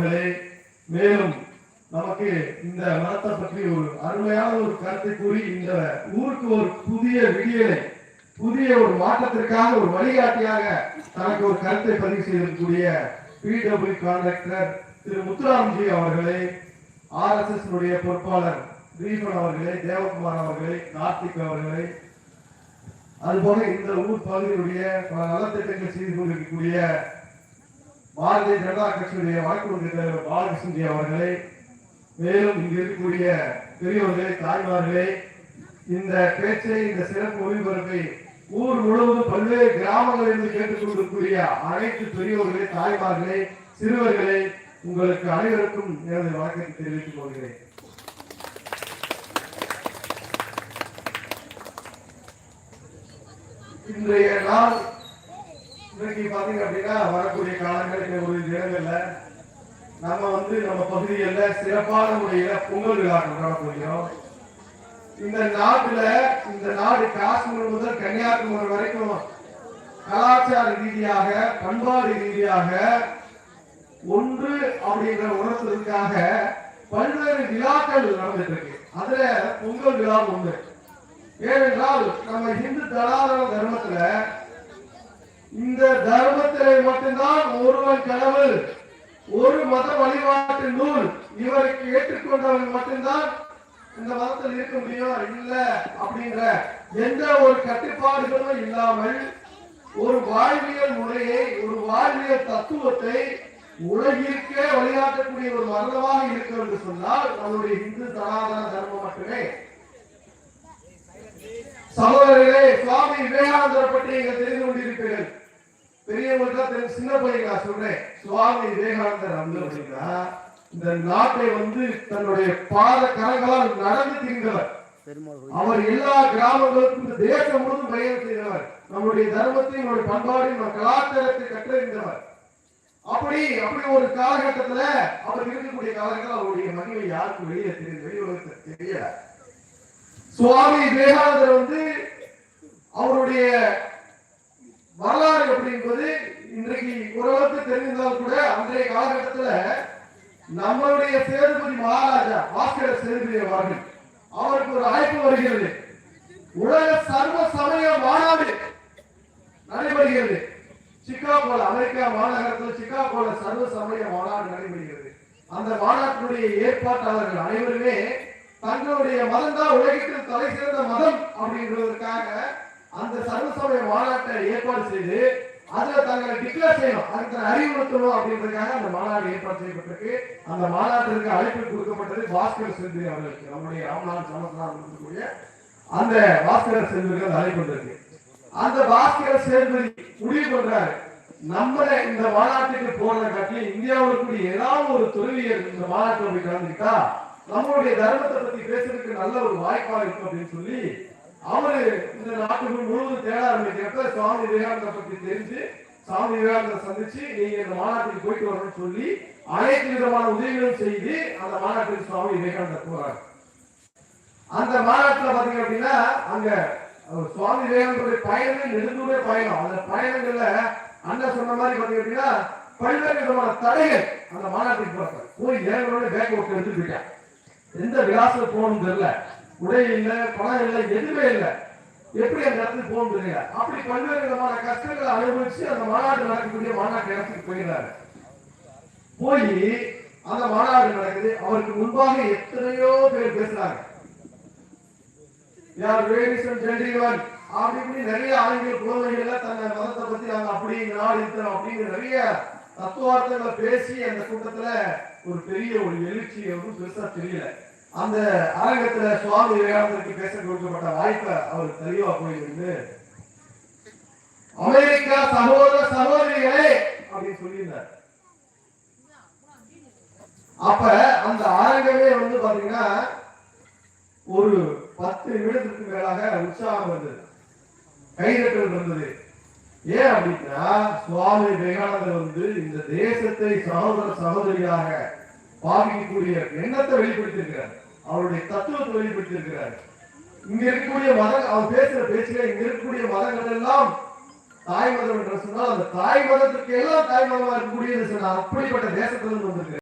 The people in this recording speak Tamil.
அவர்களே மேலும் நமக்கு இந்த மரத்தை பற்றி ஒரு அருமையான ஒரு கருத்தை கூறி இந்த ஊருக்கு ஒரு புதிய விடியலை புதிய ஒரு மாற்றத்திற்காக ஒரு வழிகாட்டியாக தனக்கு ஒரு கருத்தை பதிவு செய்திருக்கக்கூடிய பிடபிள்யூ கான்ட்ராக்டர் திரு முத்துராம்ஜி அவர்களே ஆர்எஸ்எஸ் உடைய பொறுப்பாளர் ரீபன் அவர்களே தேவகுமார் அவர்களே கார்த்திக் அவர்களே அதுபோல இந்த ஊர் பகுதியுடைய பல நலத்திட்டங்கள் செய்து கொண்டிருக்கக்கூடிய பாரதிய ஜனதா கட்சியுடைய வழக்கு தலைவர் பாலகிருஷ்ணஜி அவர்களே மேலும் இங்கு இருக்கக்கூடிய பெரியவர்களே தாய்மார்களே இந்த பேச்சை இந்த சிறப்பு ஒளிபரப்பை ஊர் முழுவதும் பல்வேறு கிராமங்களிலிருந்து கேட்டுக் கொண்டிருக்கக்கூடிய அனைத்து பெரியவர்களே தாய்மார்களே சிறுவர்களே உங்களுக்கு அனைவருக்கும் எனது வணக்கத்தை தெரிவித்துக் கொள்கிறேன். இன்றைய நாள் இன்றைக்கு பாத்தீங்க அப்படின்னா வரக்கூடிய காலங்களில் ஒரு தினங்கள்ல நம்ம வந்து நம்ம பகுதிகளில் சிறப்பான முறையில பொங்கல் விழா கொண்டாட போகிறோம் இந்த நாட்டுல இந்த நாடு காஷ்மீர் முதல் கன்னியாகுமரி வரைக்கும் கலாச்சார ரீதியாக பண்பாடு ரீதியாக ஒன்று அப்படின்ற உணர்த்துவதற்காக பல்வேறு விழாக்கள் நடந்துட்டு இருக்கு. அதுல பொங்கல் விழா ஒன்று ஏனென்றால் நம்ம இந்து தலாதார தர்மத்துல இந்த தர்மத்திலே மட்டும்தான் ஒருவன் கடவுள் ஒரு மத வழிபாட்டு நூல் இவருக்கு ஏற்றுக்கொண்டவன் மட்டும்தான் இந்த மதத்தில் இருக்க முடியும்? இல்ல அப்படிங்கிற எந்த ஒரு கட்டுப்பாடுகளும் இல்லாமல் ஒரு வாழ்வியல் முறையை ஒரு வாழ்வியல் தத்துவத்தை உலகிற்கே வழிகாட்டக்கூடிய ஒரு மரணமாக இருக்கும் என்று சொன்னால் நம்முடைய இந்து சனாதன தர்மம் மட்டுமே. சகோதரர்களே சுவாமி விவேகானந்தரை பற்றி நீங்கள் தெரிந்து கொண்டிருப்பீர்கள். பெரியவங்களுக்கு தெரியும். சின்ன பையன் நான் சொல்றேன். சுவாமி விவேகானந்தர் வந்து அப்படின்னா இந்த நாட்டை வந்து தன்னுடைய பாத கரங்களால் நடந்து திரிந்தவர். அவர் எல்லா கிராமங்களுக்கும் இந்த தேசம் முழுவதும் பயணம் செய்தவர். நம்முடைய தர்மத்தை நம்முடைய பண்பாடு நம்ம கலாச்சாரத்தை கற்றறிந்தவர் அப்படி அப்படி ஒரு காலகட்டத்துல அவர் இருக்கக்கூடிய காலகட்டத்தில் அவருடைய மகிமை யாருக்கும் வெளியே தெரியும் வெளி உலகத்துக்கு தெரியல. சுவாமி விவேகானந்தர் வந்து அவருடைய வரலாறு எப்படி என்பது இன்றைக்கு ஓரளவுக்கு தெரிந்தால் கூட அன்றைய காலகட்டத்தில் நம்மளுடைய சேதுபதி மகாராஜா பாஸ்கர சேதுபதி அவர்கள் அவருக்கு ஒரு அழைப்பு வருகிறது. உலக சர்வ சமய மாநாடு நடைபெறுகிறது. சிக்காகோல அமெரிக்கா மாநகரத்தில் சிக்காகோல சர்வ சமய மாநாடு நடைபெறுகிறது. அந்த மாநாட்டினுடைய ஏற்பாட்டாளர்கள் அனைவருமே தங்களுடைய மதம் தான் உலகத்தில் தலை சிறந்த மதம் அப்படின்றதற்காக அந்த சர்வசமய மாநாட்டை ஏற்பாடு செய்து அதுல தங்களை டிக்ளேர் செய்யணும். அதுக்கு அறிவுறுத்தணும் அப்படின்றதுக்காக அந்த மாநாடு ஏற்பாடு செய்யப்பட்டிருக்கு. அந்த மாநாட்டிற்கு அழைப்பு கொடுக்கப்பட்டது பாஸ்கர் செந்திரி அவர்களுக்கு நம்முடைய ராமநாதன் சமஸ்தானம் இருக்கக்கூடிய அந்த பாஸ்கர் செந்திரிக்கு அழைப்பு வந்திருக்கு. அந்த பாஸ்கர் சேர்மதி முடிவு பண்றாரு. நம்மளை இந்த மாநாட்டுக்கு போன காட்டி இந்தியாவில் இருக்கக்கூடிய ஏதாவது ஒரு தொழிலியர் இந்த மாநாட்டில் போய் கலந்துக்கிட்டா நம்மளுடைய தர்மத்தை பத்தி பேசுறதுக்கு நல்ல ஒரு வாய்ப்பா இருக்கும் அப்படின்னு சொல்லி அவரு இந்த நாட்டுக்கு முழுவதும் தேட ஆரம்பிக்கிறப்ப சுவாமி விவேகானந்தர் பத்தி தெரிஞ்சு சுவாமி விவேகானந்தரை சந்திச்சு நீங்க இந்த மாநாட்டுக்கு போயிட்டு வரணும்னு சொல்லி அனைத்து விதமான உதவிகளும் செய்து அந்த மாநாட்டுக்கு சுவாமி விவேகானந்தர் போறாரு. அந்த மாநாட்டுல பாத்தீங்க அப்படின்னா அங்க சுவாமி விவேகானந்தருடைய பயணமே நெடுந்தூர பயணம். அந்த பயணங்கள்ல அண்ணன் சொன்ன மாதிரி பாத்தீங்க அப்படின்னா பல்வேறு விதமான தடைகள் அந்த மாநாட்டுக்கு போறாங்க போய் ஏழு பேக் விட்டு எடுத்துட்டு எந்த விலாசம் போகணும் தெரியல. உடை இல்லை பணம் இல்லை எதுவுமே இல்லை. எப்படி அந்த இடத்துக்கு போக முடியுங்க அப்படி பல்வேறு விதமான கஷ்டங்களை அனுபவிச்சு அந்த மாநாடு நடக்கக்கூடிய மாநாட்டு இடத்துக்கு போயிடுறாரு. போய் அந்த மாநாடு நடக்குது. அவருக்கு முன்பாக எத்தனையோ பேர் பேசுறாங்க. யார் வேடிசன் ஜென்டில்மன் அப்படி இப்படி நிறைய ஆங்கில குழந்தைகள் தங்க மதத்தை பத்தி நாங்க அப்படி நாள் நாடு இருக்கிறோம் அப்படிங்கிற நிறைய தத்துவார்த்தங்களை பேசி அந்த கூட்டத்துல ஒரு பெரிய ஒரு எழுச்சி அப்படின்னு பெருசா தெரியல. அந்த அரங்கத்துல சுவாமி விவேகானந்தருக்கு பேச கொடுக்கப்பட்ட வாய்ப்பை அவர் தெளிவா போயிருந்து அமெரிக்கா சகோதர சகோதரிகளே அப்படின்னு சொல்லியிருந்தார். அப்ப அந்த அரங்கமே வந்து பாத்தீங்கன்னா ஒரு பத்து நிமிடத்துக்கு மேலாக உற்சாகம் வந்தது. கைதட்டல் இருந்தது ஏன் அப்படின்னா சுவாமி விவேகானந்தர் வந்து இந்த தேசத்தை சகோதர சகோதரியாக பாவிக்கக்கூடிய எண்ணத்தை வெளிப்படுத்தியிருக்கிறார். அவருடைய தத்துவத்தை வெளிப்படுத்தியிருக்கிறார். இங்க இருக்கக்கூடிய மத அவர் பேசுற பேச்சுல இங்க இருக்கக்கூடிய மதங்கள் எல்லாம் தாய் மதம் என்று சொன்னால் அந்த தாய் மதத்துக்கு எல்லாம் தாய் மதமா இருக்கக்கூடியது சொன்னார் அப்படிப்பட்ட தேசத்திலிருந்து வந்திருக்கிறார்.